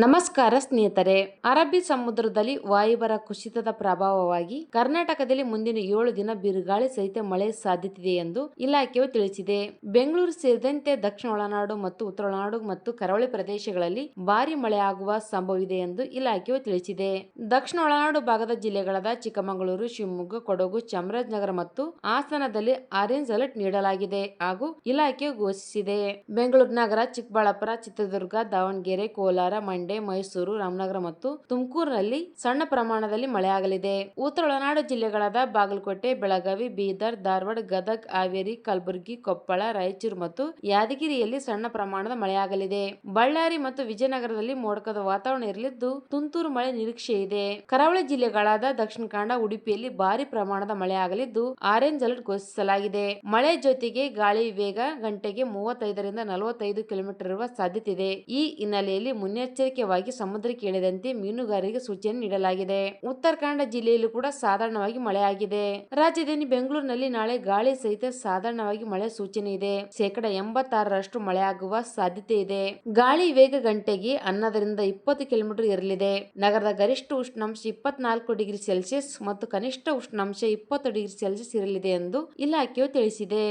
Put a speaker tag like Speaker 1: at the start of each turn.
Speaker 1: ನಮಸ್ಕಾರ ಸ್ನೇಹಿತರೆ. ಅರಬ್ಬಿ ಸಮುದ್ರದಲ್ಲಿ ವಾಯುಭಾರ ಕುಸಿತದ ಪ್ರಭಾವವಾಗಿ ಕರ್ನಾಟಕದಲ್ಲಿ ಮುಂದಿನ ಏಳು ದಿನ ಬಿರುಗಾಳಿ ಸಹಿತ ಮಳೆ ಸಾಧ್ಯತೆ ಎಂದು ಇಲಾಖೆಯು ತಿಳಿಸಿದೆ. ಬೆಂಗಳೂರು ಸೇರಿದಂತೆ ದಕ್ಷಿಣ ಒಳನಾಡು ಮತ್ತು ಉತ್ತರ ಒಳನಾಡು ಮತ್ತು ಕರಾವಳಿ ಪ್ರದೇಶಗಳಲ್ಲಿ ಭಾರಿ ಮಳೆಯಾಗುವ ಸಂಭವವಿದೆ ಎಂದು ಇಲಾಖೆಯು ತಿಳಿಸಿದೆ. ದಕ್ಷಿಣ ಒಳನಾಡು ಭಾಗದ ಜಿಲ್ಲೆಗಳಾದ ಚಿಕ್ಕಮಗಳೂರು, ಶಿವಮೊಗ್ಗ, ಕೊಡಗು, ಚಾಮರಾಜನಗರ ಮತ್ತು ಹಾಸನದಲ್ಲಿ ಆರೆಂಜ್ ಅಲರ್ಟ್ ನೀಡಲಾಗಿದೆ ಹಾಗೂ ಇಲಾಖೆಯು ಘೋಷಿಸಿದೆ. ಬೆಂಗಳೂರು ನಗರ, ಚಿಕ್ಕಬಳ್ಳಾಪುರ, ಚಿತ್ರದುರ್ಗ, ದಾವಣಗೆರೆ, ಕೋಲಾರ, ಮಂಡ್ಯ ಮೈಸೂರು, ರಾಮನಗರ ಮತ್ತು ತುಮಕೂರಿನಲ್ಲಿ ಸಣ್ಣ ಪ್ರಮಾಣದಲ್ಲಿ ಮಳೆಯಾಗಲಿದೆ. ಉತ್ತರ ಒಳನಾಡು ಜಿಲ್ಲೆಗಳಾದ ಬಾಗಲಕೋಟೆ, ಬೆಳಗಾವಿ, ಬೀದರ್, ಧಾರವಾಡ, ಗದಗ್, ಹಾವೇರಿ, ಕಲಬುರಗಿ, ಕೊಪ್ಪಳ, ರಾಯಚೂರು ಮತ್ತು ಯಾದಗಿರಿಯಲ್ಲಿ ಸಣ್ಣ ಪ್ರಮಾಣದ ಮಳೆಯಾಗಲಿದೆ. ಬಳ್ಳಾರಿ ಮತ್ತು ವಿಜಯನಗರದಲ್ಲಿ ಮೋಡಕದ ವಾತಾವರಣ ಇರಲಿದ್ದು ತುಂತುರು ಮಳೆ ನಿರೀಕ್ಷೆ ಇದೆ. ಕರಾವಳಿ ಜಿಲ್ಲೆಗಳಾದ ದಕ್ಷಿಣ ಕನ್ನಡ, ಉಡುಪಿಯಲ್ಲಿ ಭಾರಿ ಪ್ರಮಾಣದ ಮಳೆಯಾಗಲಿದ್ದು ಆರೆಂಜ್ ಅಲರ್ಟ್ ಘೋಷಿಸಲಾಗಿದೆ. ಮಳೆ ಜೊತೆಗೆ ಗಾಳಿ ವೇಗ ಗಂಟೆಗೆ ಮೂವತ್ತೈದರಿಂದ ನಲವತ್ತೈದು ಕಿಲೋಮೀಟರ್ ಇರುವ ಸಾಧ್ಯತೆ ಇದೆ. ಈ ಹಿನ್ನೆಲೆಯಲ್ಲಿ ಮುನ್ನೆಚ್ಚರಿಕೆವಾಗಿ ಸಮುದ್ರಕ್ಕೆ ಇಳಿದಂತೆ ಮೀನುಗಾರರಿಗೆ ಸೂಚನೆ ನೀಡಲಾಗಿದೆ. ಉತ್ತರಾಖಂಡ ಜಿಲ್ಲೆಯಲ್ಲೂ ಕೂಡ ಸಾಧಾರಣವಾಗಿ ಮಳೆಯಾಗಿದೆ. ರಾಜಧಾನಿ ಬೆಂಗಳೂರಿನಲ್ಲಿ ನಾಳೆ ಗಾಳಿ ಸಹಿತ ಸಾಧಾರಣವಾಗಿ ಮಳೆ ಸೂಚನೆ ಇದೆ. ಶೇಕಡ ಎಂಬತ್ತಾರರಷ್ಟು ಮಳೆಯಾಗುವ ಸಾಧ್ಯತೆ ಇದೆ. ಗಾಳಿ ವೇಗ ಗಂಟೆಗೆ ಹನ್ನೊಂದರಿಂದ ಇಪ್ಪತ್ತು ಕಿಲೋಮೀಟರ್ ಇರಲಿದೆ ನಗರದ ಗರಿಷ್ಠ ಉಷ್ಣಾಂಶ ಇಪ್ಪತ್ನಾಲ್ಕು ಡಿಗ್ರಿ ಸೆಲ್ಸಿಯಸ್ ಮತ್ತು ಕನಿಷ್ಠ ಉಷ್ಣಾಂಶ ಇಪ್ಪತ್ತು ಡಿಗ್ರಿ ಸೆಲ್ಸಿಯಸ್ ಇರಲಿದೆ ಎಂದು ಇಲಾಖೆಯು ತಿಳಿಸಿದೆ.